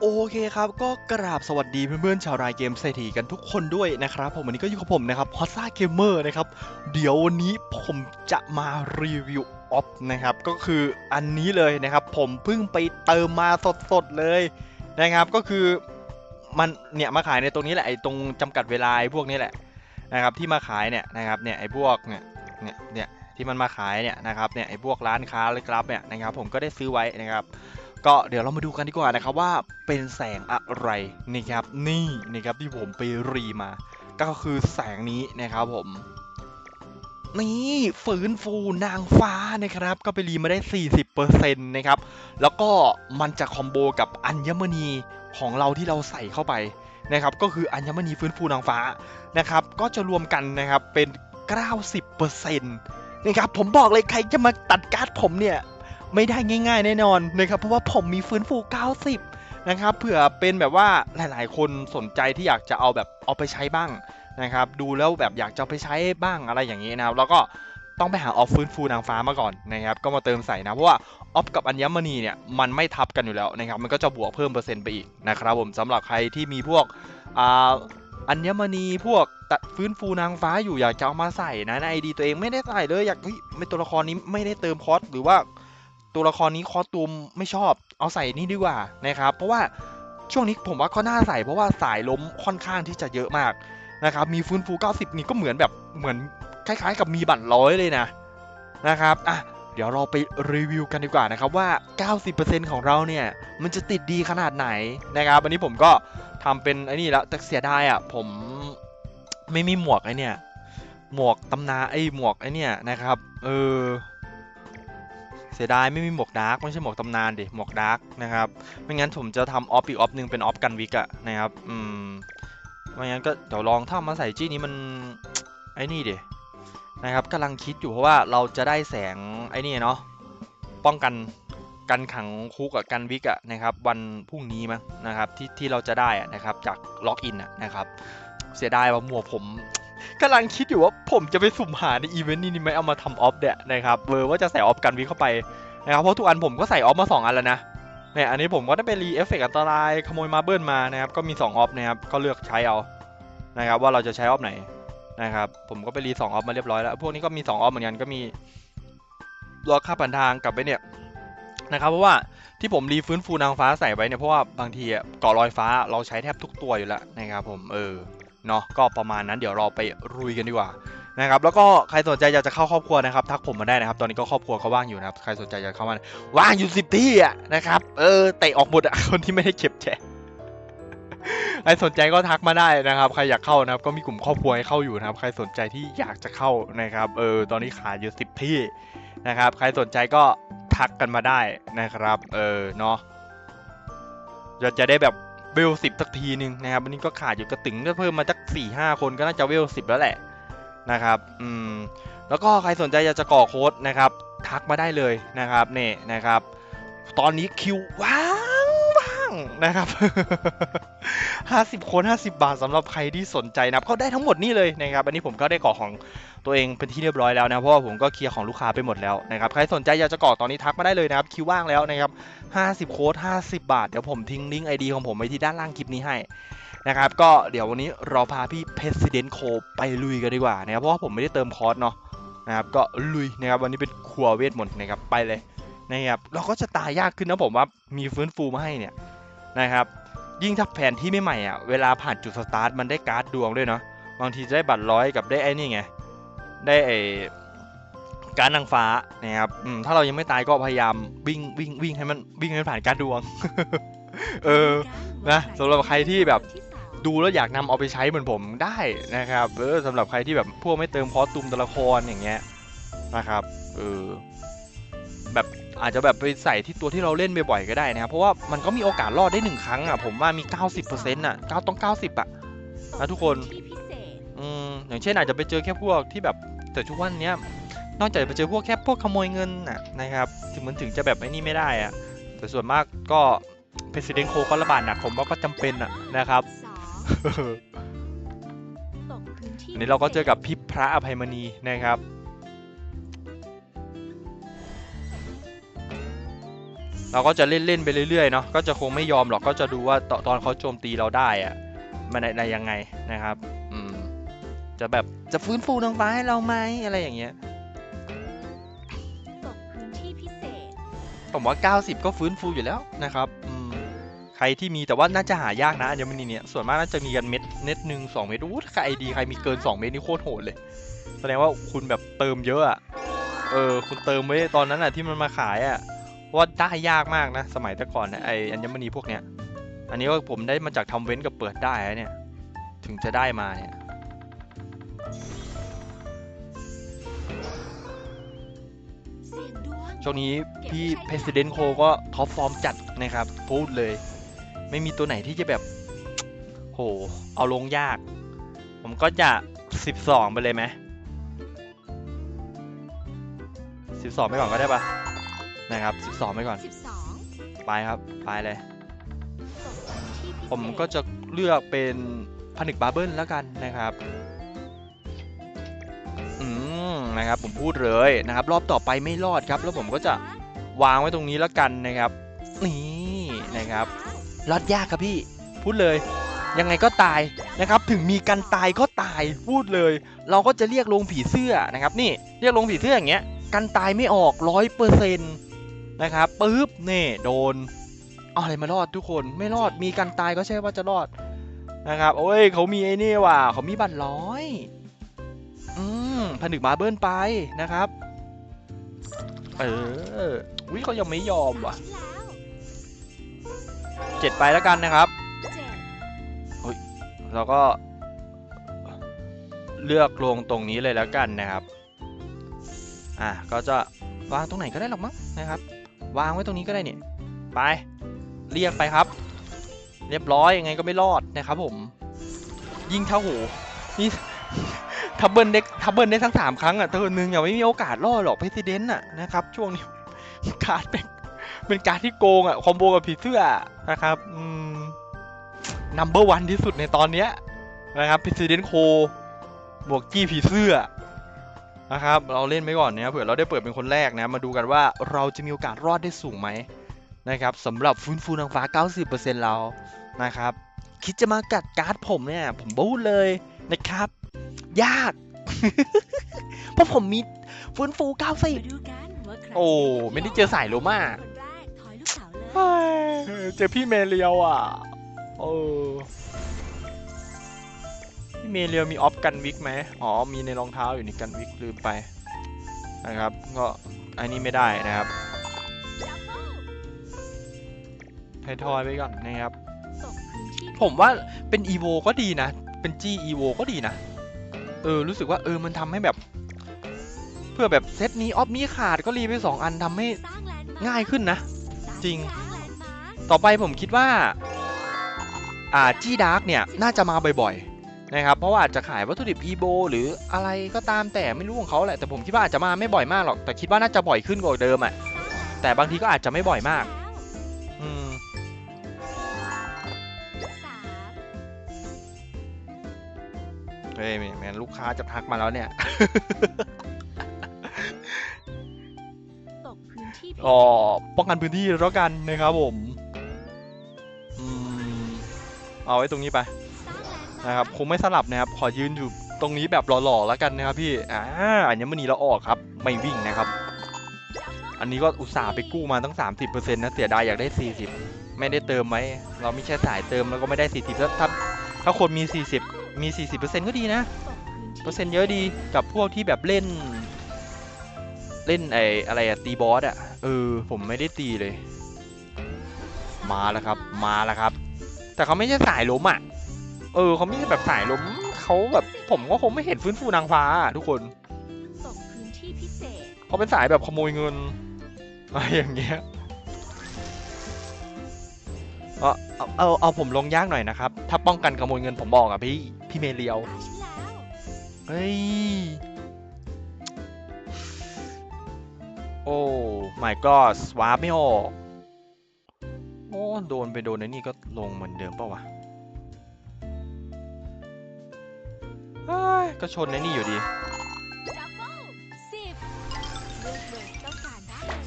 โอเคครับ ก็กราบสวัสดีเพื่อนๆชาวรายเกมเศรษฐีกันทุกคนด้วยนะครับ ผมวันนี้ก็อยู่กับผมนะครับฮอตซ่าเกมเมอร์นะครับ เดี๋ยววันนี้ผมจะมารีวิวออฟนะครับ ก็คืออันนี้เลยนะครับ ผมเพิ่งไปเติมมาสดๆเลยนะครับ ก็คือมันเนี่ยมาขายในตรงนี้แหละไอ้ตรงจำกัดเวลาไอพวกนี้แหละนะครับ ที่มาขายเนี่ยนะครับเนี่ยไอ้พวกเนี่ยเนี่ยเนี่ยที่มันมาขายเนี่ยนะครับเนี่ยไอ้พวกร้านค้าเลยครับเนี่ยนะครับ ผมก็ได้ซื้อไว้นะครับ ก็เดี๋ยวเรามาดูกันดีกว่านะครับว่าเป็นแสงอะไรนี่ครับนี่นะครับที่ผมไปรีมา ก็คือแสงนี้นะครับผมนี่ฟื้นฟูนางฟ้านะครับ ก็ไปรีมาได้ 40%นะครับ แล้วก็มันจะคอมโบกับอัญมณีของเราที่เราใส่เข้าไปนะครับ ก็คืออัญมณีฟื้นฟูนางฟ้านะครับ ก็จะรวมกันนะครับเป็น 90%นะครับ ผมบอกเลยใครจะมาตัดการ์ดผมเนี่ย ไม่ได้ง่าย ๆ แน่นอนนะครับเพราะว่าผมมีฟื้นฟู 90 นะครับเผื่อเป็นแบบว่าหลายๆ คนสนใจที่อยากจะเอาแบบเอาไปใช้บ้างนะครับดูแล้วแบบอยากจะเอาไปใช้บ้างอะไรอย่างนี้นะครับแล้วก็ต้องไปหาออฟฟื้นฟูนางฟ้ามาก่อนนะครับก็มาเติมใส่นะเพราะว่าออฟกับอัญมณีเนี่ยมันไม่ทับกันอยู่แล้วนะครับมันก็จะบวกเพิ่มเปอร์เซ็นต์ไปอีกนะครับผมสำหรับใครที่มีพวกอ่าอัญมณีพวกตัดฟื้นฟูนางฟ้าอยู่อยากจะเอามาใส่นะในไอดีตัวเองไม่ได้ใส่เลยอยากเฮ้ยไม่ตัวละครนี้ไม่ได้เติมคอสหรือว่า ตัวละครนี้คอตูมไม่ชอบ เอาใส่นี่ดีกว่านะครับ เพราะว่าช่วงนี้ผมว่าก็น่าใส่เพราะว่าสายล้มค่อนข้างที่จะเยอะมากนะครับ มีฟื้นฟู 90 นี่ก็เหมือนแบบเหมือนคล้าย ๆ กับมีบัตรร้อยเลยนะนะครับอะเดี๋ยวเราไปรีวิวกันดีกว่านะครับว่า 90%ของเราเนี่ย มันจะติดดีขนาดไหนนะครับอันนี้ผมก็ทำเป็นไอ้นี่แล้วแต่เสียดายอะผมไม่มีหมวกไอ้เนี่ย หมวกตำนาไอ้หมวกไอ้เนี่ยนะครับ เออ เสียดายไม่มีหมวกดาร์กไม่ใช่หมวกตำนานดิหมวกดาร์กนะครับไม่งั้นผมจะทำออฟอีกออฟหนึ่งเป็นออฟกันวิกอะนะครับอืมไม่งั้นก็เดี๋ยวลองถ้ามาใส่จี้นี้มันไอ้นี่ดินะครับกำลังคิดอยู่เพราะว่าเราจะได้แสงไอ้นี่เนาะป้องกันกันขังคุกกับกันวิกอะนะครับวันพรุ่งนี้มั้งนะครับที่ที่เราจะได้อะนะครับจากล็อกอินอะนะครับเสียดายว่าหมวกผม กำลังคิดอยู่ว่าผมจะไปสุ่มหาในอีเวนต์นี้นี่ไหมเอามาทำออฟเนี่ยนะครับเวอร์ว่าจะใส่ออฟกันวิเข้าไปนะครับเพราะทุกอันผมก็ใส่ออฟมาสองอันแล้วนะเนี่ยอันนี้ผมก็ได้ไปรีเอฟเฟกต์อันตรายขโมยมาเบิลมานะครับก็มี2ออฟนะครับก็เลือกใช้เอานะครับว่าเราจะใช้ออฟไหนนะครับผมก็ไปรีสองออฟมาเรียบร้อยแล้ว พวกนี้ก็มี2ออฟเหมือนกันก็มีรอค่าผ่านทางกลับไปเนี่ยนะครับเพราะว่าที่ผมรีฟื้นฟูนางฟ้าใส่ไว้เนี่ยเพราะว่าบางทีเกาะลอยฟ้าเราใช้แทบทุกตัวอยู่แล้วนะครับผมเออ เนาะก็ประมาณนั้นเดี๋ยวเราไปรุยกันดีกว่านะครับแล้วก็ใครสนใจอยากจะเข้าครอบครัวนะครับทักผมมาได้นะครับ ตอนนี้ก็ครอบครัวเขาว่างอยู่นะครับใครสนใจอยากเข้ามาว่างอยู่สิบที่อะนะครับเออเตะออกหมดอะคนที่ไม่ได้เก็บแชร์ใครสนใจก็ทักมาได้นะครับ ใครอยากเข้านะครับ ก็มีกลุ่มครอบครัวให้เข้าอยู่นะครับ ใครสนใจที่อยากจะเข้านะครับ เออ ตอนนี้ขาดอยู่สิบที่นะครับ ใครสนใจก็ทักกันมาได้นะครับ เออ เนาะจะจะได้แบบ เวลสิบสักทีหนึ่งนะครับวันนี้ก็ขาดอยู่กระตึงก็เพิ่มมาสักสี่ห้าคนก็น่าจะเวลสิบแล้วแหละนะครับอืมแล้วก็ใครสนใจอยากจะก่อโค้ดนะครับ ทักมาได้เลยนะครับเนี่ยนะครับ ตอนนี้คิวว้า นะครับ 50 คน 50 บาทสำหรับใครที่สนใจนะครับเขาได้ทั้งหมดนี่เลยนะครับ อันนี้ผมก็ได้ก่อของตัวเองเป็นที่เรียบร้อยแล้วนะ เพราะว่าผมก็เคลียร์ของลูกค้าไปหมดแล้วนะครับ ใครสนใจอยากจะก่อตอนนี้ทักมาได้เลยนะครับ คิวว่างแล้วนะครับ 50 โค้ด 50 บาท เดี๋ยวผมทิ้งลิงก์ไอดีของผมไว้ที่ด้านล่างคลิปนี้ให้นะครับ ก็เดี๋ยววันนี้เราพาพี่ President c o ไปลุยกันดีกว่านะครับ เพราะว่าผมไม่ได้เติมคอร์สเนาะนะครับ ก็ลุยนะครับ วันนี้เป็นครัวเวทมนต์นะครับ ไปเลยนะครับ เราก็จะตายยากขึ้นนะผมว่ามีฟื้นฟูมาให้เนี่ย นะครับยิ่งถ้าแผนที่ไม่ใหม่อะเวลาผ่านจุดสตาร์ทมันได้การ์ดดวงด้วยเนาะบางทีจะได้บัตรร้อยกับได้ไอ้นี่ไงได้ไอ้การดนางฟ้านะครับถ้าเรายังไม่ตายก็พยายามวิ่งวิ่งวิ่งให้มันวิ่งให้มันผ่านการดดวง เออนะสำหรับใครที่แบบดูแล้วอยากนำเอาไปใช้เหมือนผมได้นะครับเออสำหรับใครที่แบบพวกไม่เติมคอตูมตัวละครอย่างเงี้ยนะครับเออแบบ อาจจะแบบไปใส่ที่ตัวที่เราเล่นบ่อยๆก็ได้นะครับเพราะว่ามันก็มีโอกาสรอดได้หนึ่งครั้งอะผมว่ามี 90%อะ9ต้อง 90 อะนะทุกคนที่พิเศษอืมอย่างเช่นอาจจะไปเจอแค่พวกที่แบบแต่ทุกวันเนี้ยนอกจากจะไปเจอพวกแค่พวกขโมยเงินน่ะนะครับถึงมันถึงจะแบบไอ้นี่ไม่ได้อะแต่ส่วนมากก็ President c o ก็ระบาดหนักผมว่าก็จำเป็นอะนะครับสองตกพื้นที่อันนี้เราก็เจอกับพี่พระอภัยมณีนะครับ เราก็จะเล่นเล่นๆไปเรื่อยๆเนาะก็จะคงไม่ยอมหรอกก็จะดูว่าตตอนเขาโจมตีเราได้อะมันในยังไงนะครับอืมจะแบบจะฟื้นฟูนางฟ้าให้เราไหมอะไรอย่างเงี้ยตกพื้นที่พิเศษผมว่า 90 ก็ฟื้นฟูอยู่แล้วนะครับอืมใครที่มีแต่ว่าน่าจะหายากนะอัญมณีเนี่ยส่วนมากน่าจะมีกันเม็ดเน็ตหนึ่งสองเม็ดอู้ถ้าใครดีใครมีเกิน 2 เม็ดนี่โคตรโหดเลย แสดงว่าคุณแบบเติมเยอะอะเออคุณเติมไว้ตอนนั้นอะที่มันมาขายอะเพราะ ว่าได้ยากมากนะ สมัยแต่ก่อนนะไออัญมณีพวกเนี้ย อันนี้ก็ผมได้มาจากทำเว้นกับเปิดได้เนี่ย ถึงจะได้มาเนี่ยช่วงนี้พี่ President c o ก็ท็อปฟอร์มจัดนะครับพูดเลย ไม่มีตัวไหนที่จะแบบ โห เอาลงยาก ผมก็จะ 12 ไปเลยไหม12 ไปก่อนก็ได้ปะ นะครับ 12 ไปก่อน 12ไปครับ ไปเลยตกพื้นที่พิเศษผมก็จะเลือกเป็นผนึกบาร์เบิลแล้วกันนะครับ อืมนะครับ ผมพูดเลยนะครับ รอบต่อไปไม่รอดครับ แล้วผมก็จะวางไว้ตรงนี้แล้วกันนะครับ นี่นะครับ รอดยากครับพี่ พูดเลย ยังไงก็ตายนะครับ ถึงมีกันตายก็ตายพูดเลย เราก็จะเรียกลงผีเสื้อนะครับ นี่เรียกลงผีเสื้ออย่างเงี้ย กันตายไม่ออกร้อยเปอร์เซ็นต์ นะครับปึ๊บนี่โดนอะไรมารอดทุกคนไม่รอดมีกันตายก็ใช่ว่าจะรอดนะครับโอ้ยเขามีไอ้นี่ว่ะเขามีบัตรร้อยอืมผนึกมาเบิ้ลไปนะครับ เออวิเขายังไม่ยอมว่ะเจ็ดไปแล้วกันนะครับเจ็ดแล้วก็ เลือกลงตรงนี้เลยแล้วกันนะครับ อะก็จะวางตรงไหนก็ได้หรอกมั้งนะครับ วางไว้ตรงนี้ก็ได้เนี่ยไป เรียกไปครับ เรียบร้อยยังไงก็ไม่รอดนะครับผม ยิงเท่าโหนี่ทับเบิลได้ทับเบิลได้ทั้งสามครั้งอะเธอหนึ่งอย่าไม่มีโอกาสรอดหรอกเพรสิเดนต์อะนะครับช่วงนี้การเป็นเป็นการที่โกงอะคอมโบกับผีเสื้อนะครับอืมนัมเบอร์วันที่สุดในตอนเนี้ยนะครับ President c o บวกกี้ผีเสื้อ นะครับ เราเล่นไปก่อนเนี่ยเผื่อเราได้เปิดเป็นคนแรกนะ มาดูกันว่าเราจะมีโอกาสรอดได้สูงไหมนะครับสำหรับฟื้นฟูนางฟ้า 90%เรานะครับ คิดจะมากัดการ์ดผมเนี่ย ผมบูดเลยนะครับ ยาก เพราะผมมีฟื้นฟูมา90ดูกันว่าใครโอ้ไม่ได้เจอสายโลมาคนแรกถอยลูกเต๋าเลยเฮ้ยเจอพี่เมเลียวอะเอ อพี่เมเลียวมีออฟกันวิกไหมอ๋อ มีในรองเท้าอยู่ในกันวิกลืมไปนะครับ ก็อันนี้ไม่ได้นะครับไททอยไปก่อนนะครับ ผมว่าเป็นอีโวก็ดีนะ เป็นจีอีโวก็ดีนะ เออ รู้สึกว่าเออ มันทำให้แบบ เพื่อแบบเซตนี้ออฟมีขาดก็รีไปสองอันทำให้ง่ายขึ้นนะ จริง ต่อไปผมคิดว่า อ่า จี้ดาร์กเนี่ย น่าจะมาบ่อยๆ นะครับเพราะว่าอาจจะขายวัตถุดิบอีโบหรืออะไรก็ตามแต่ไม่รู้ของเขาแหละแต่ผมคิดว่าอาจจะมาไม่บ่อยมากหรอกแต่คิดว่าน่าจะบ่อยขึ้นกว่าเดิมอะแต่บางทีก็อาจจะไม่บ่อยมากอืมสามเฮ้ยแมนลูกค้าจะทักมาแล้วเนี่ยตกพื้นที่พิเศษก็ป้องกันพื้นที่แล้วกันนะครับผมอืมเอาไว้ตรงนี้ไปสร้างแล นะครับคงไม่สลับนะครับขอยืนอยู่ตรงนี้แบบหล่อๆแล้วกันนะครับพี่อ่าอันนี้มันนีเราออกครับไม่วิ่งนะครับ อันนี้ก็อุตส่าห์ไปกู้มาตั้ง 30%นะเสียดายอยากได้ 40 ไม่ได้เติมไว้เราไม่ใช่สายเติมแล้วก็ไม่ได้ 40ถ้าถ้าถ้าคนมี 40 มี 40%ก็ดีนะตกพื้นที่เปอร์เซ็นต์เยอะดีกับพวกที่แบบเล่น เล่นไออะไรอะตีบอสอะเออผมไม่ได้ตีเลย มาแล้วครับ มาแล้วครับ แต่เขาไม่ใช่สายล้มอะ เออเขาไม่ใช่แบบสายล้มเขาแบบผมก็คงไม่เห็นฟื้นฟูนางฟ้าอะทุกคนตกพื้นที่พิเศษเขาเป็นสายแบบขโมยเงินอะไรอย่างเงี้ยเอาเอาเอาเอาผมลงยากหน่อยนะครับ ถ้าป้องกันขโมยเงินผมบอกอะพี่พี่เมเลียวตาฉันแล้วเฮ้ยโอ้ my god สวาร์ปไม่ออกโอ้โดนไปโดนไอ้นี่ก็ลงเหมือนเดิมเปล่าวะ ก็ชนไอ้นี่อยู่ดีดับเบิลสิบเลือกเบอร์ที่ต้องการได้เลย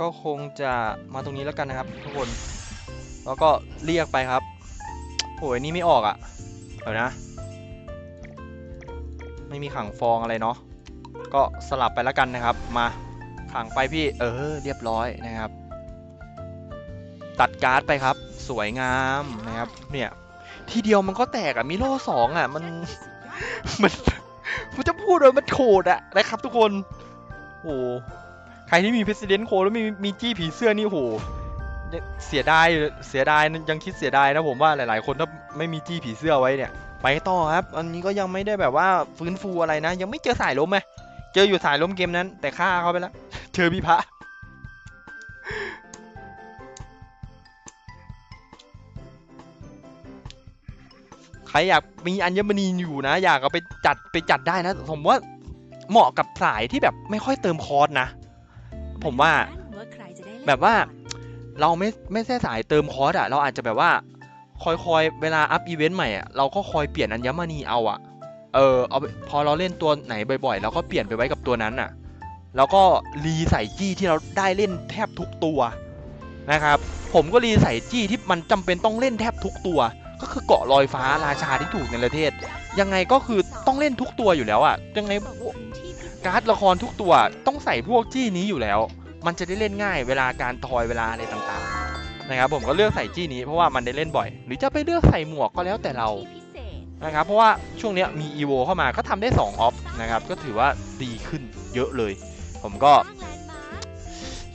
ก็คงจะมาตรงนี้แล้วกันนะครับทุกคน แล้วก็เรียกไปครับโอ้ยนี่ไม่ออกอะ่ะเดี๋ยวนะ ไม่มีขังฟองอะไรเนาะ ก็สลับไปแล้วกันนะครับ มาขังไปพี่ เออ เรียบร้อยนะครับ ตัดการ์ดไปครับ สวยงามนะครับ เนี่ย ทีเดียวมันก็แตกอะมิโลสองอะมัน มันมันจะพูดเลยมันโขดอะนะครับทุกคนโอ้ใครที่มี President Code แล้วมีมีจี้ผีเสื้อนี่โหยังเสียดายเสียดายยังคิดเสียดายนะผมว่าหลาย ๆ คนถ้าไม่มีจี้ผีเสื้อไว้เนี่ย ไปต่อครับ อันนี้ก็ยังไม่ได้แบบว่าฟื้นฟูอะไรนะ ยังไม่เจอสายล้มไหมเจออยู่สายล้มเกมนั้น แต่ฆ่าเขาไปแล้วเจอพี่พระ ใครอยากมีอัญมณีอยู่นะ อยากเอาไปจัดไปจัดได้นะ ผมว่าเหมาะกับสายที่แบบไม่ค่อยเติมคอร์สนะ ผมว่าแบบว่าเราไม่ไม่ใช่สายเติมคอร์สอะเราอาจจะแบบว่าคอยคอยเวลาอัพอีเวนต์ใหม่อะเราก็คอยเปลี่ยนอัญมณีเอาอะเออเอาพอเราเล่นตัวไหนบ่อยๆเราก็เปลี่ยนไปไว้กับตัวนั้นอะแล้วก็รีใส่จี้ที่เราได้เล่นแทบทุกตัวนะครับ ผมก็รีใส่จี้ที่มันจำเป็นต้องเล่นแทบทุกตัว ก็คือเกาะลอยฟ้าราชาที่ถูกในประเทศ ยังไงก็คือต้องเล่นทุกตัวอยู่แล้วอะยังไงการ์ดละครทุกตัวต้องใส่พวกจี้นี้อยู่แล้ว มันจะได้เล่นง่ายเวลาการทอยเวลาอะไรต่างๆนะครับผมก็เลือกใส่จี้นี้เพราะว่ามันได้เล่นบ่อย หรือจะไปเลือกใส่หมวกก็แล้วแต่เรานะครับเพราะว่าช่วงนี้มี EVO เข้ามาก็ทำได้2ออฟนะครับก็ถือว่าดีขึ้นเยอะเลย ผมก็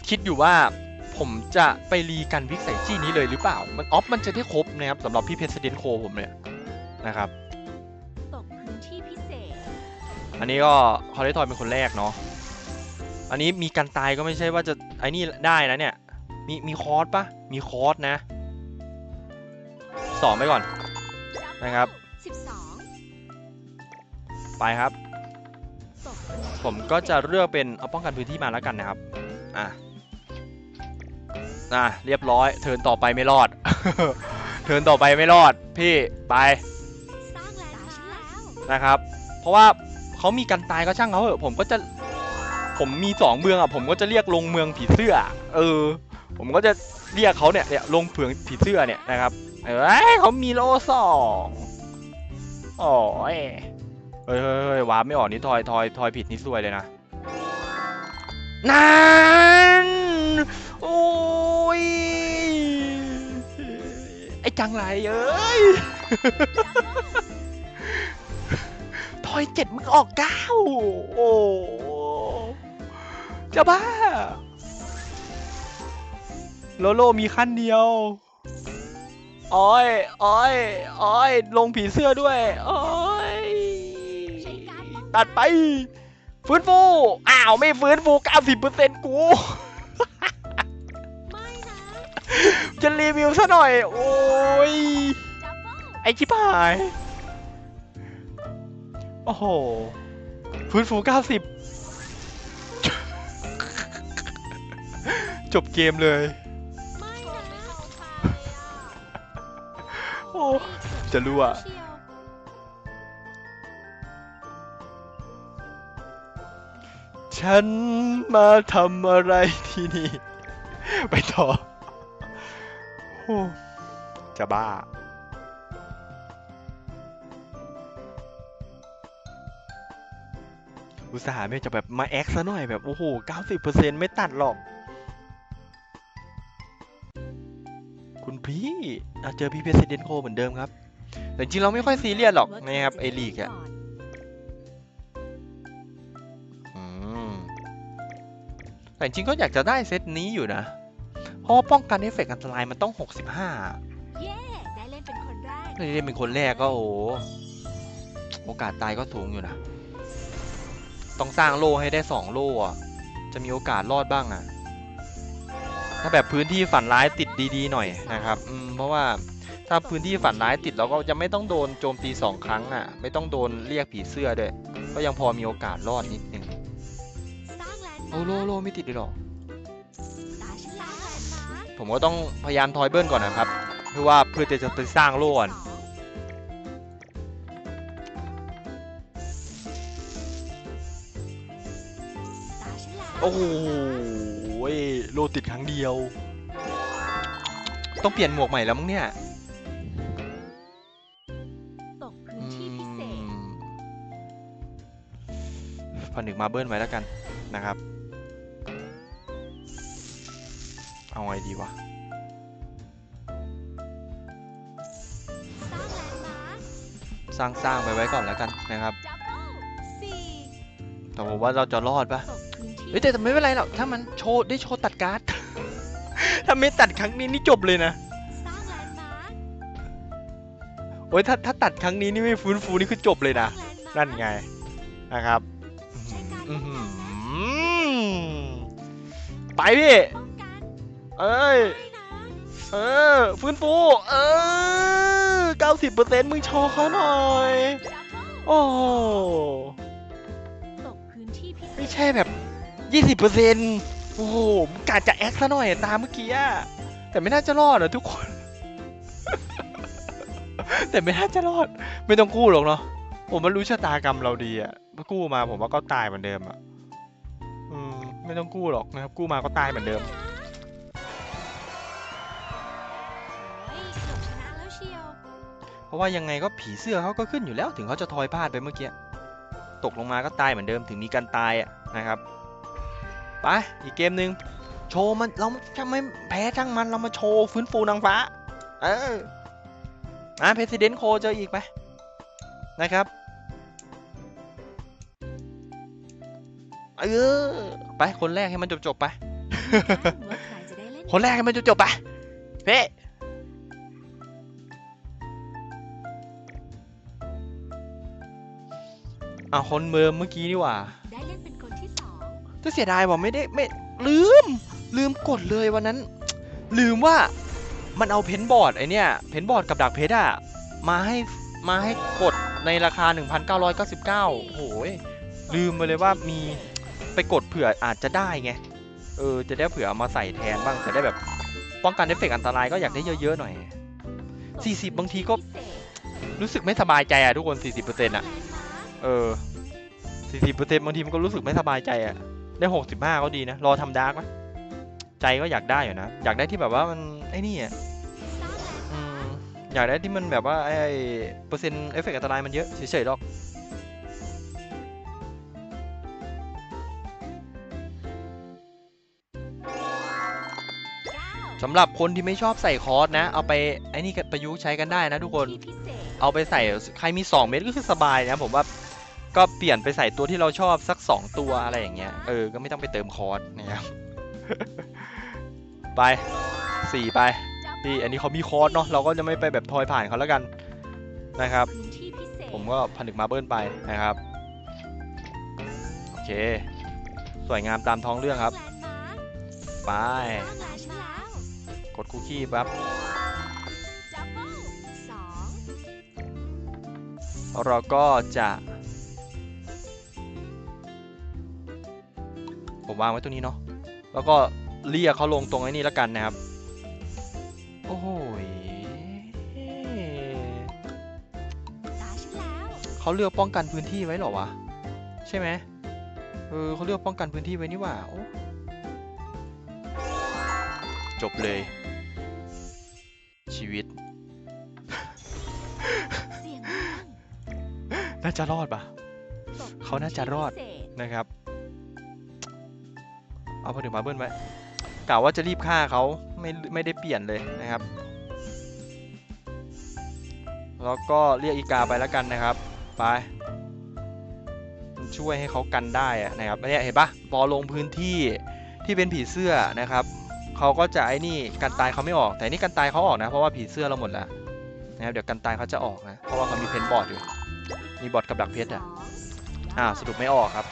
คิดอยู่ว่า ผมจะไปรีกันวิกใส่จี้นี้เลยหรือเปล่า มันออฟมันจะได้ครบนะครับสำหรับพี่เพชรเดนโคผมเนี่ยนะครับตกพื้นที่พิเศษ อันนี้ก็ฮอลเลทอยเป็นคนแรกเนาะอันนี้มีกันตายก็ไม่ใช่ว่าจะไอ้นี่ได้นะเนี่ย มีมีคอร์สปะมีคอร์สนะสองไปก่อนนะครับสิบสองไปครับตกพื้นที่ผมก็จะเลือกเป็นเอาป้องกันพื้นที่มาแล้วกันนะครับ อะ อะเรียบร้อยเทินต่อไปไม่รอด เทินต่อไปไม่รอด พี่ไปนะครับ เพราะว่าเขามีกันตายก็ช่างเขาเถอะผมก็จะผมมีสองเมืองอะผมก็จะเรียกลงเมืองผีเสื้อ เออ ผมก็จะเรียกเขาเนี่ยเนี่ยลงเผืองผีเสื้อเนี่ยนะครับเอ้ยเขามีโลสองโอ้ยเฮ้ยเฮ้ยเฮ้ยวาร์ปไม่ออกนี่ทอยทอยทอยผิดนี่ซวยเลยนะนั่น จังไรเอ้ยทอยเจ็ดมึงออกเก้าโอ้จะบ้า โลโลมีขั้นเดียวอ้อยอ้อยอ้อยลงผีเสื้อด้วยอ้อยตัดไป ฟื้นฟู อ้าว ไม่ฟื้นฟู 90%กูไม่นะ จะรีวิวซะหน่อย โอ้ยดับเบิลไอชิบหาย โอ้โหฟื้นฟู 90 จบเกมเลยไม่นะโอ้ จะรู้อะเชียวฉันมาทำอะไรที่นี่ ไปต่อโอ้ จะบ้า อุตส่าห์ไม่จะแบบมาแอคซะหน่อยแบบ โอ้โห 90%ไม่ตัดหรอก คุณพี่เจอพี่เพสเดนโคเหมือนเดิมครับ แต่จริงๆเราไม่ค่อยซีเรียสหรอกนะครับ ไอลีกอะแต่จริงๆก็อยากจะได้เซตนี้อยู่นะ เพราะว่าป้องกันเอฟเฟกต์อันตรายมันต้อง 65 เย้ ได้เล่นเป็นคนแรกนี่เป็นคนแรกก็โอ้โหโอกาสตายก็สูงอยู่นะ ต้องสร้างโล่ให้ได้ 2 โล่อะจะมีโอกาสรอดบ้างอะถ้าแบบพื้นที่ฝันร้ายติดดีๆหน่อยนะครับอืมเพราะว่าถ้าพื้นที่ฝันร้ายติดเราก็จะไม่ต้องโดนโจมตีสองครั้งอะไม่ต้องโดนเรียกผีเสื้อด้วย ก็ยังพอมีโอกาสรอดนิดนึงสร้างแลนด์โอ้โลโลไม่ติดเลยเหรอ ผมก็ต้องพยายามทอยเบิลก่อนนะครับ เพื่อว่าเพื่อจะจะไปสร้างโล่ก่อนสองตาฉันแล้วโอ้โหโลติดครั้งเดียว ต้องเปลี่ยนหมวกใหม่แล้วมั้งเนี่ยตกพื้นที่พิเศษอืมผนึกมาเบิ้ลไว้แล้วกันนะครับ เอาไงดีวะสร้างสร้างไปไว้ก่อนแล้วกันนะครับ แต่ผมว่าเราจะรอดปะเฮ้ยแต่ไม่เป็นไรหรอกถ้ามันโชว์ได้โชว์ตัดการ์ด ถ้าไม่ตัดครั้งนี้นี่จบเลยนะ โอ้ยถ้าถ้าตัดครั้งนี้นี่ไม่ฟื้นฟูนี่คือจบเลยนะ นั่นไงนะครับไปพี่ เอ้ยไม่นะเออ ฟื้นฟู เออเก้าสิบเปอร์เซ็นต์มึงโชว์เขาหน่อยดับเบิลโอ้ตกพื้นที่พิเศษไม่ใช่แบบยี่สิบเปอร์เซ็นต์โอ้โหมึงกาจะแอคซะหน่อยตามเมื่อกี้อะแต่ไม่น่าจะรอดอะทุกคน แต่ไม่น่าจะรอด ไม่ต้องกู้หรอกเนาะ ผมมันรู้ชะตากรรมเราดีอะถ้ากู้มาผมว่าก็ตายเหมือนเดิมอะอืมไม่ต้องกู้หรอกนะครับ กู้มาก็ตายเหมือนเดิม ราะว่ายังไงก็ผีเสื้อเขาก็ขึ้นอยู่แล้วถึงเขาจะทอยพลาดไปเมื่อกี้ ตกลงมาก็ตายเหมือนเดิมถึงมีการตายอะนะครับ ไป อีกเกมหนึ่งโชว์มันเราจะไม่แพ้ช่างมันเรามาโชว์ฟื้นฟูนางฟ้า เอออะเพรสิดเนโคเจออีกไปนะครับเออไปคนแรกให้มันจบๆไปว่าใครจะได้เล่นคนแรกให้มันจบๆไปเพ่ อะคนเมืองเมื่อกี้นี่หว่าได้เล่นเป็นคนที่สองจะเสียดายว่าไม่ได้ไม่ลืม ลืมกดเลยวันนั้น ลืมว่ามันเอาเพนบอร์ดไอเนี้ยเพนบอร์ดกับดักเพชรอะมาให้มาให้กดในราคา 1,999โอ้โหยลืมไปเลยว่ามีไปกดเผื่ออาจจะได้ไง เออ จะได้เผื่อเอามาใส่แทนบ้างจะได้แบบป้องกันเอฟเฟกต์อันตรายก็อยากได้เยอะๆหน่อย 40 บางทีก็รู้สึกไม่สบายใจอะทุกคน 40%อะ เออ40%บเปอร์เซ็นต์บางทีมันก็รู้สึกไม่สบายใจอะได้65ก็ดีนะ รอทำดาร์กไหมใจก็อยากได้อยู่นะ อยากได้ที่แบบว่ามันไอ้นี่อะอยากได้ที่มันแบบว่าไอ้เปอร์เซ็นต์เอฟเฟกต์อันตรายมันเยอะเฉยๆหรอกสำหรับคนที่ไม่ชอบใส่คอร์สนะ เอาไปไอ้นี่ประยุกต์ใช้กันได้นะทุกคนเศษเอาไปใส่ใครมี 2 เม็ดก็คือสบายนะ ผมว่า ก็เปลี่ยนไปใส่ตัวที่เราชอบสัก 2 ตัวอะไรอย่างเงี้ย เออ ก็ไม่ต้องไปเติมคอร์สนะครับ ไป4ไปพี่อันนี้เขามีคอร์สเนาะ เราก็จะไม่ไปแบบทอยผ่านเขาแล้วกันนะครับพื้นที่พิเศษผมก็ผนึกมาเบิ้ลไปนะครับ โอเค สวยงามตามท้องเรื่องครับแลนด์มาร์คไปสร้างแล้วฉันแล้วกดคุกกี้ปั๊บดับเบิลสองเราก็จะ ผมวางไว้ตรงนี้เนาะแล้วก็เรียกเขาลงตรงไอ้นี่แล้วกันนะครับ โอ้โหยเขาเลือกป้องกันพื้นที่ไว้หรอวะ ใช่ไหมเออเขาเลือกป้องกันพื้นที่ไว้นี่หว่าจบเลย ชีวิต น่าจะรอดปะเขาน่าจะรอดนะครับ เอาพอถึงมาเบิ้ลไว้กล่าวว่าจะรีบฆ่าเขาไม่ไม่ได้เปลี่ยนเลยนะครับ แล้วก็เรียกอีกาไปแล้วกันนะครับ ไปช่วยให้เขากันได้นะครับเนี่ยเห็นปะพอลงพื้นที่ที่เป็นผีเสื้อนะครับเขาก็จะไอ้นี่กันตายเขาไม่ออก แต่นี่กันตายเขาออกนะ เพราะว่าผีเสื้อเราหมดแล้วนะครับเดี๋ยวกันตายเขาจะออกนะเพราะว่าเขามีเพนบอร์ดอยู่ มีบอร์ดกับดักเพชรอะสองอ่าสรุปไม่ออกครับ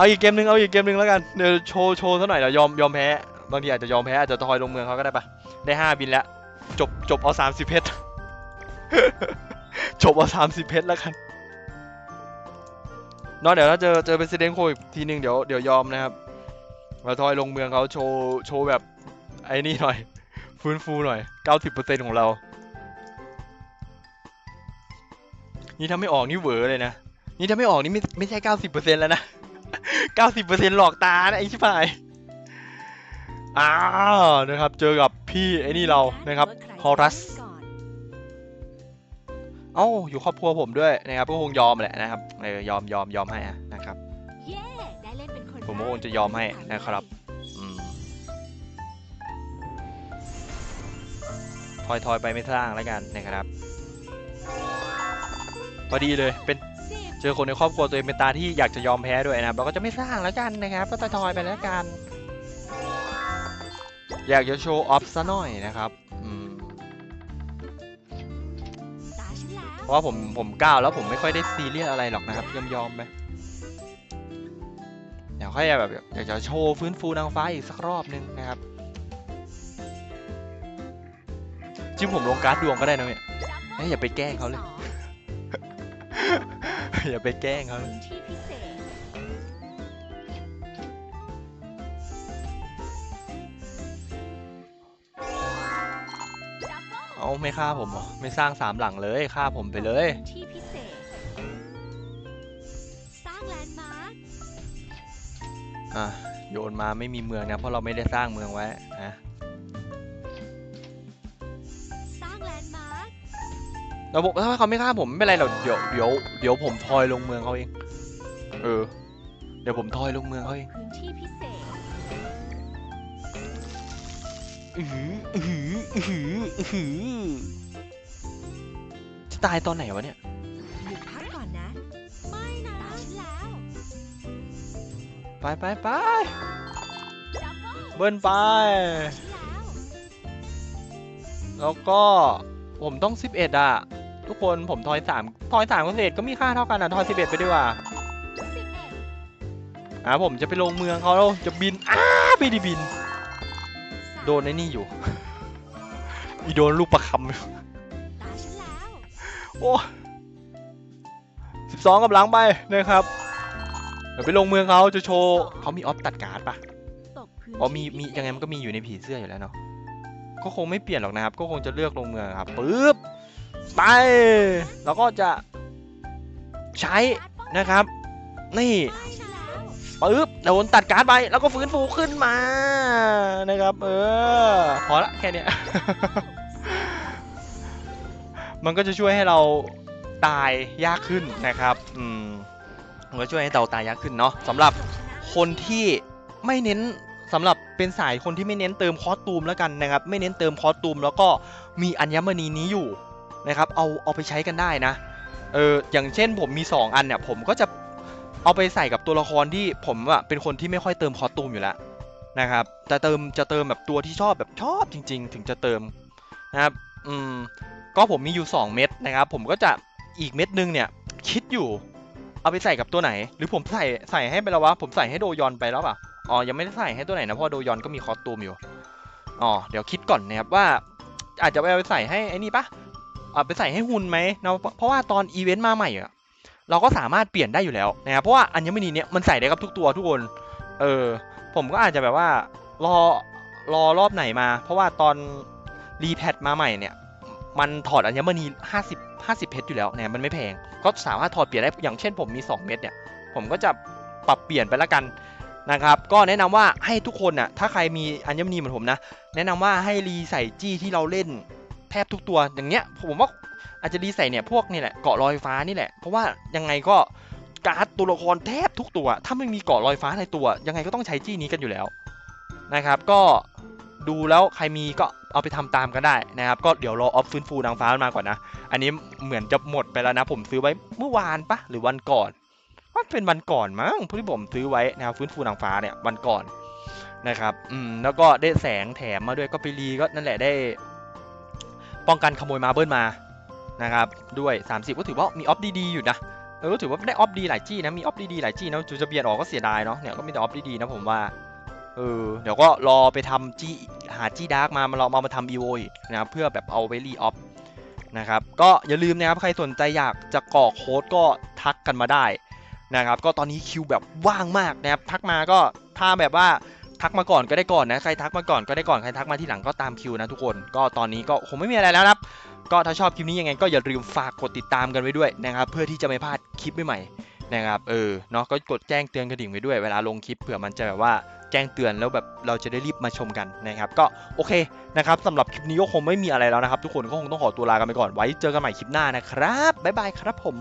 เอาอีกเกมหนึ่งเอาอีกเกมหนึ่งแล้วกันเดี๋ยวโชว์โชว์ซะหน่อยเดี๋ยวยอมยอมแพ้บางทีอาจจะยอมแพ้อาจจะทอยลงเมืองเขาก็ได้ปะได้ห้าบินแล้วจบจบเอาสามสิบเพชรจบเอาสามสิบเพชรแล้วกันนอะเดี๋ยวถ้าเจอเจอเป็นซีเดนโคอีกทีหนึ่งเดี๋ยวเดี๋ยวยอมนะครับมาทอยลงเมืองเขาโชว์โชว์แบบไอ้นี่หน่อย ฟื้นฟูหน่อยเก้าสิบเปอร์เซ็นต์ของเรา นี่ถ้าไม่ออกนี่เวอร์เลยนะ นี่ถ้าไม่ออกนี่ไม่ไม่ใช่เก้าสิบเปอร์เซ็นต์แล้วนะ เก้าสิบเปอร์เซ็นต์หลอกตานะไอ้ชิบหายอ้าวนะครับเจอกับพี่ไอ้นี่เรานะครับฮอรัสเอ้าอยู่ครอบครัวผมด้วยนะครับก็คงยอมแหละนะครับเออยอมยอมยอมให้นะครับเย้ได้เล่นเป็นคนผมก็คงจะยอมให้นะครับทอยทอยไปไม่สร้างแล้วกันนะครับพอดีเลยเป็น เจอคนในครอบครัวตัวเองเป็นตาที่อยากจะยอมแพ้ด้วยนะครับเราก็จะไม่สร้างแล้วกันนะครับ ก็ทอยไปแล้วกัน อยากจะโชว์ออฟซะหน่อยนะครับเพราะว่าผมผมก้าวแล้วผมไม่ค่อยได้ซีเรียสอะไรหรอกนะครับยอมยอมไปเดี๋ยวค่อยแบบอยากจะโชว์ฟื้นฟูนางฟ้าอีกสักรอบนึงนะครับจริงผมลงการ์ดดวงก็ได้นะเนี่ยอย่าไปแกล้งเขาเลย องอย่าไปแกล้งเขาเลยพื้นที่พิเศษเอาไม่ฆ่าผมเหรอ ไม่สร้างสามหลังเลยฆ่าผมไปเลยพื้นที่พิเศษ สร้างแลนด์มาร์คอะโยนมาไม่มีเมืองนะ เพราะเราไม่ได้สร้างเมืองไว้นะ เราบอกถ้าเขาไม่ฆ่าผมไม่เป็นไรหรอกเดี๋ยวเดี๋ยวเดี๋ยวผมทอยลงเมืองเขาเอง เออ เดี๋ยวผมทอยลงเมืองเขาเองพื้นที่พิเศษอือหืออือหืออือหืออือหือจะตายตอนไหนวะเนี่ย หยุดพักก่อนนะ ไม่นะตาฉันแล้วไปไปไปดับเบิ้ลเบิ้ลไปฉันแล้ว แล้วก็ผมต้อง 11 อะ ทุกคนผมทอยสามทอยสามกับ11ก็มีค่าเท่ากันอะทอย11ไปดีกว่าสิบเอ็ดอะผมจะไปลงเมืองเขาแล้วจะบินอ้าไม่ได้บินสามโดนไอ้นี่อยู่ อีโดนลูกประคำอยู่ตาฉันแล้วโอ้สิบสองกำลังไปนะครับเดี๋ยวไปลงเมืองเขาจะโชว์เขามีออฟตัดการ์ดปะตกพื้นอ๋อมีที่มีพิเศษยังไงมันก็มีอยู่ในผีเสื้ออยู่แล้วเนาะก็คงไม่เปลี่ยนหรอกนะครับ ก็คงจะเลือกลงเมืองครับปึ๊บ ไปแล้วก็จะใช้นะครับ นี่ปึ๊บโดนตัดการ์ดไป แล้วก็ฟื้นฟูขึ้นมานะครับ เออ พอละแค่นี้มันก็จะช่วยให้เราตายยากขึ้นนะครับ อืมมันก็ช่วยให้เราตายยากขึ้นเนาะสำหรับคนที่ไม่เน้นสำหรับเป็นสายคนที่ไม่เน้นเติมคอสตูมแล้วกันนะครับ ไม่เน้นเติมคอสตูม แล้วก็มีอัญมณีนี้อยู่ นะครับเอาเอาไปใช้กันได้นะเอออย่างเช่นผมมี 2 อันเนี่ยผมก็จะเอาไปใส่กับตัวละครที่ผมอะเป็นคนที่ไม่ค่อยเติมคอสตูมอยู่แล้วนะครับแต่เติมจะเติมแบบตัวที่ชอบแบบชอบจริง ๆ ถึงจะเติมนะครับอืมก็ผมมีอยู่ 2 เม็ดนะครับ ผมก็จะอีกเม็ดนึงเนี่ยคิดอยู่เอาไปใส่กับตัวไหน หรือผมใส่ใส่ให้ไปแล้ววะผมใส่ให้โดยอนไปแล้วป่ะอ๋อยังไม่ได้ใส่ให้ตัวไหนนะเพราะโดยอนก็มีคอสตูมอยู่อ๋อเดี๋ยวคิดก่อนนะครับว่าอาจจะไปเอาไปใส่ให้ไอ้นี่ปะ ไปใส่ให้หุ่นไหมเนาะเพราะว่าตอนอีเวนต์มาใหม่อะเราก็สามารถเปลี่ยนได้อยู่แล้วนะครับเพราะว่าอัญมณีเนี้ยมันใส่ได้กับทุกตัวทุกคน เออ ผมก็อาจจะแบบว่ารอรอรอบไหนมา เพราะว่าตอนรีแพทมาใหม่เนี่ย มันถอดอัญมณี 50 50 เพชรอยู่แล้วเนี่ยมันไม่แพง ก็สามารถถอดเปลี่ยนได้อย่างเช่นผมมี 2 เม็ดเนี่ย ผมก็จะปรับเปลี่ยนไปละกันนะครับ ก็แนะนำว่าให้ทุกคนน่ะถ้าใครมีอัญมณีเหมือนผมนะ แนะนำว่าให้รีใส่จี้ที่เราเล่น แทบทุกตัวอย่างเงี้ยผมว่าอาจจะรีใส่เนี่ยพวกนี่แหละเกาะลอยฟ้านี่แหละ เพราะว่ายังไงก็การ์ดตัวละครแทบทุกตัว ถ้าไม่มีเกาะลอยฟ้าในตัว ยังไงก็ต้องใช้จี้นี้กันอยู่แล้วนะครับ ก็ดูแล้วใครมีก็เอาไปทำตามกันได้นะครับ ก็เดี๋ยวรอออฟฟื้นฟูนางฟ้ามาก่อนนะ อันนี้เหมือนจะหมดไปแล้วนะ ผมซื้อไว้เมื่อวานปะหรือวันก่อนว่าเป็นวันก่อนมั้งที่ผมซื้อไว้นะครับฟื้นฟูนางฟ้าเนี่ยวันก่อนนะครับ อืมแล้วก็ได้แสงแถมมาด้วยก็ไปรีก็นั่นแหละได้ ป้องกันขโมยมาเบิลมานะครับด้วย 30 ก็ถือว่ามีออฟดีๆอยู่นะเออถือว่าได้ออฟดีหลายจี้นะมีออฟดีๆหลายจี้นะจูจะเบียนออกก็เสียดายเนาะเนี่ยก็มีแต่ออฟดีๆนะผมว่าเออเดี๋ยวก็รอไปทำจี้หาจี้ดาร์กมามาเรามามาทำอีโวอีกนะครับเพื่อแบบเอาไว้รีออฟนะครับก็อย่าลืมนะครับใครสนใจอยากจะกรอกโค้ดก็ทักกันมาได้นะครับก็ตอนนี้คิวแบบว่างมากนะครับทักมาก็ถ้าแบบว่า ทักมาก่อนก็ได้ก่อนนะ ใครทักมาก่อนก็ได้ก่อน ใครทักมาที่หลังก็ตามคิวนะทุกคน ก็ตอนนี้ก็คงไม่มีอะไรแล้วครับ ก็ถ้าชอบคลิปนี้ยังไงก็อย่าลืมฝากกดติดตามกันไว้ด้วยนะครับ เพื่อที่จะไม่พลาดคลิปใหม่ๆนะครับ เออ เนาะก็กดแจ้งเตือนกระดิ่งไว้ด้วย เวลาลงคลิปเผื่อมันจะแบบว่าแจ้งเตือนแล้วแบบเราจะได้รีบมาชมกันนะครับ ก็โอเคนะครับสำหรับคลิปนี้ก็คงไม่มีอะไรแล้วนะครับ ทุกคนก็คงต้องขอตัวลากันไปก่อนไว้เจอกันใหม่คลิปหน้านะครับบ๊ายบายครับผม